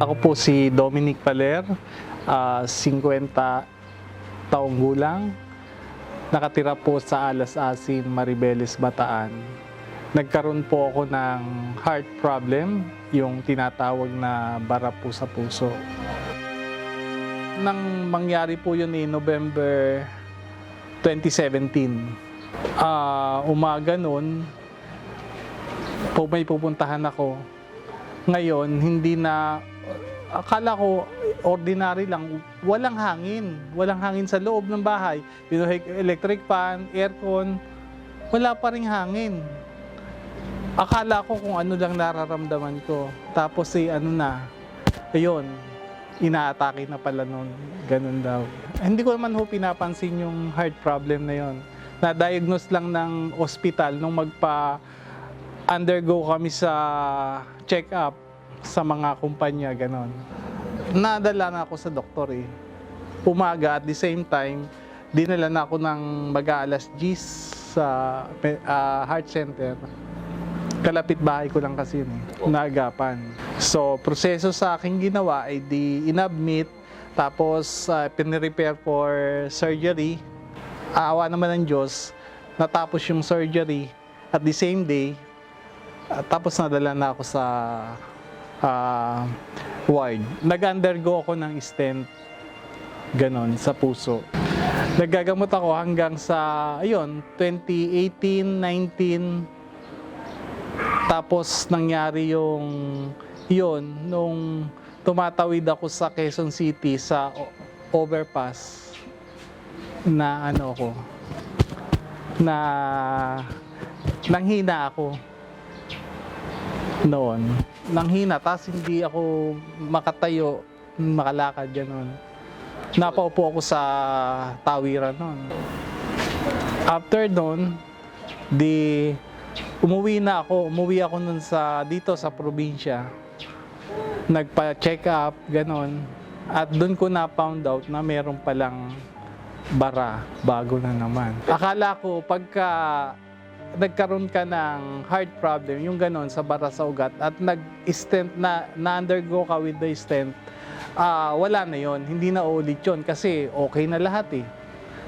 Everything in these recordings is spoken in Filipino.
Ako po si Dominic Paler, ah, 50 taong gulang. Nakatira po sa Alas Asin, Maribeles, Bataan. Nagkaroon po ako ng heart problem, yung tinatawag na bara po sa puso. Nang mangyari po yun ni November 2017, ah, umaga noon, po may pupuntahan ako. Ngayon, hindi na, akala ko ordinary lang, walang hangin. Walang hangin sa loob ng bahay. Pinuhay electric fan, aircon, wala pa rin hangin. Akala ko kung ano lang nararamdaman ko. Tapos eh, ano na, ayun, inaatake na pala nun. Ganun daw. Hindi ko naman ho pinapansin yung heart problem na yon. Na-diagnose lang ng ospital nung magpa undergo kami sa check-up sa mga kumpanya, ganon. Nadala na ako sa doktor eh. Umaga at the same time, dinala na ako ng mag-aalas G's sa ah, heart center. Kalapit bahay ko lang kasi yun eh, naagapan. So, proseso sa aking ginawa ay di inadmit, tapos uh, pinrepair for surgery. Aawa naman ng Diyos, natapos yung surgery at the same day, tapos nadala na ako sa ah, ward. Nag-undergo ako ng stent, ganon, sa puso. Nagagamot ako hanggang sa, ayun, 2018, 19, tapos nangyari yung, yun, nung tumatawid ako sa Quezon City sa overpass na ano ko, na nanghina ako noon. Nanghina, tapos hindi ako makatayo, makalakad, gano'n. Napaupo ako sa tawiran noon. After noon, di umuwi na ako, umuwi ako nun sa dito sa probinsya. Nagpa-check up, ganon. At doon ko na found out na meron palang bara bago na naman. Akala ko pagka nagkaroon ka ng heart problem, yung ganon sa bara sa ugat at nag-stent na na-undergo ka with the stent, ah wala na yon hindi na ulit yon kasi okay na lahat eh.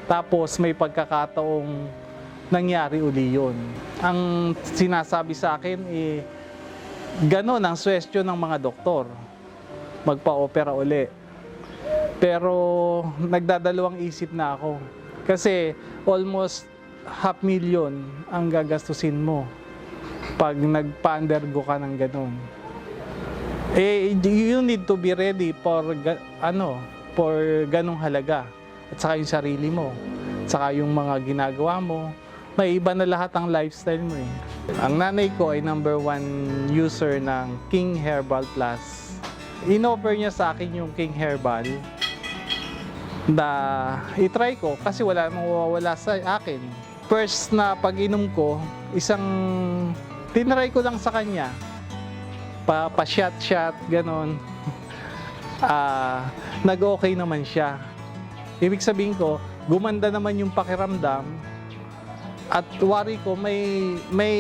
Tapos may pagkakataong nangyari uli yun. Ang sinasabi sa akin eh, ganon ang suwestyon ng mga doktor. Magpa-opera uli. Pero nagdadalawang isip na ako. Kasi almost half million ang gagastusin mo pag nagpa-undergo ka ng ganon. Eh, you need to be ready for ano, for ganong halaga. At saka yung sarili mo. At saka yung mga ginagawa mo. May iba na lahat ang lifestyle mo eh. Ang nanay ko ay number one user ng King Herbal Plus. In-offer niya sa akin yung King Herbal na itry ko kasi wala mawawala sa akin. First na pag-inom ko, isang tinry ko lang sa kanya. Pa, pa shot shot ganon. Ah, nag-okay naman siya. Ibig sabihin ko, gumanda naman yung pakiramdam at wari ko may may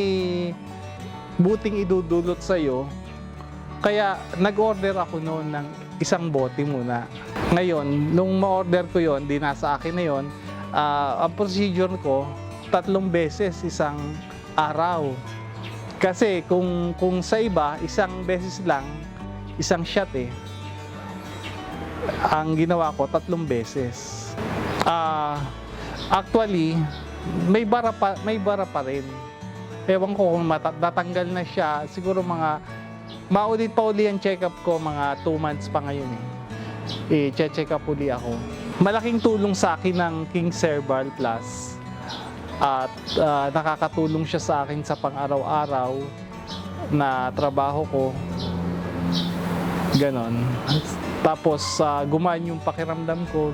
buting idudulot sa iyo. Kaya nag-order ako noon ng isang bote muna. Ngayon, nung ma-order ko yon, di nasa akin na yon, ah, ang procedure ko, tatlong beses isang araw. Kasi kung, kung sa iba, isang beses lang, isang shot eh. Ang ginawa ko, tatlong beses. Ah, actually, may bara pa, may bara pa rin. Ewan ko kung natanggal na siya, siguro mga maulit pa uli ang check-up ko, mga 2 months pa ngayon eh. I-check up uli ako. Malaking tulong sa akin ng King Cerbal Plus at ah, nakakatulong siya sa akin sa pang-araw-araw na trabaho ko. Ganon. Tapos ah, gumaan yung pakiramdam ko.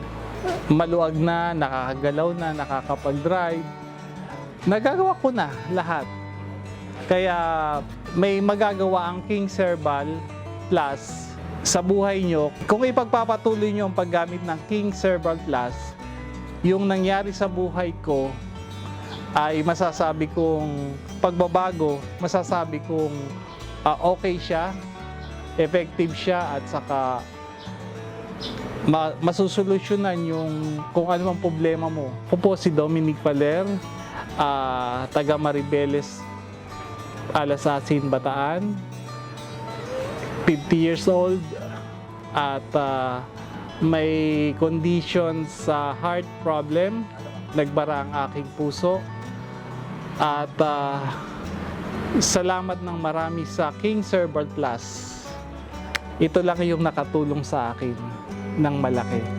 Maluag na, nakakagalaw na, nakakapag-drive. Nagagawa ko na lahat. Kaya may magagawa ang King Cerbal Plus sa buhay nyo. Kung ipagpapatuloy nyo ang paggamit ng King Cerbal Plus, yung nangyari sa buhay ko ay masasabi kong pagbabago, masasabi kong ah, okay siya effective siya at saka ma- masusolusyonan yung kung ano mang problema mo. Ako po si Dominic Paler, ah, taga Maribeles, Alasasin, Bataan. 50 years old at ah, may condition sa heart problem. Nagbara ang aking puso. At ah, salamat ng marami sa King Server Plus. Ito lang yung nakatulong sa akin ng malaki.